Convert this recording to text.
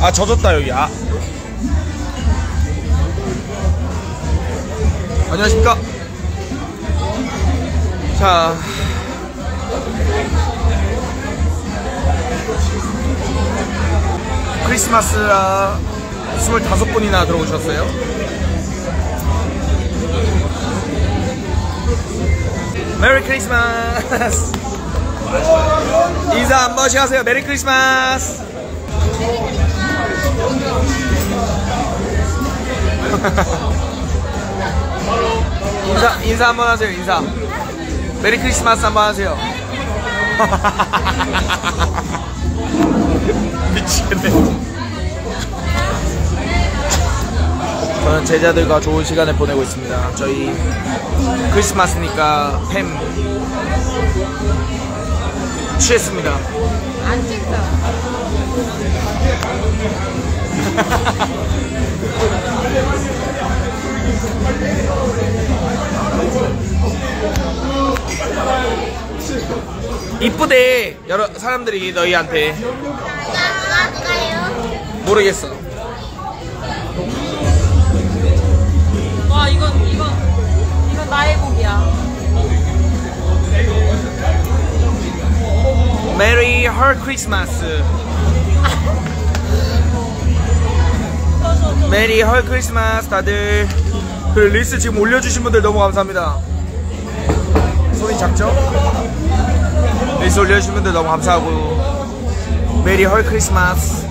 아 젖었다 여기. 아. 안녕하십니까? 자. 크리스마스라 25분이나 들어오셨어요? 메리 크리스마스! 인사 한 번씩 하세요. 메리 크리스마스 인사 인사 한번 하세요 인사. 메리 크리스마스 한번 하세요. 미치겠네. 저는 제자들과 좋은 시간을 보내고 있습니다. 저희 크리스마스니까 팸 취했습니다. 안 찍자. 이쁘대 여러 사람들이 너희한테? 모르겠어 와 이건 이건 이건 나의 곡이야. 메리 헐 크리스마스 메리 헐 크리스마스 다들. 그 리스 지금 올려주신 분들 너무 감사합니다. 손이 작죠? 리스 올려주신 분들 너무 감사하고. 메리 헐 크리스마스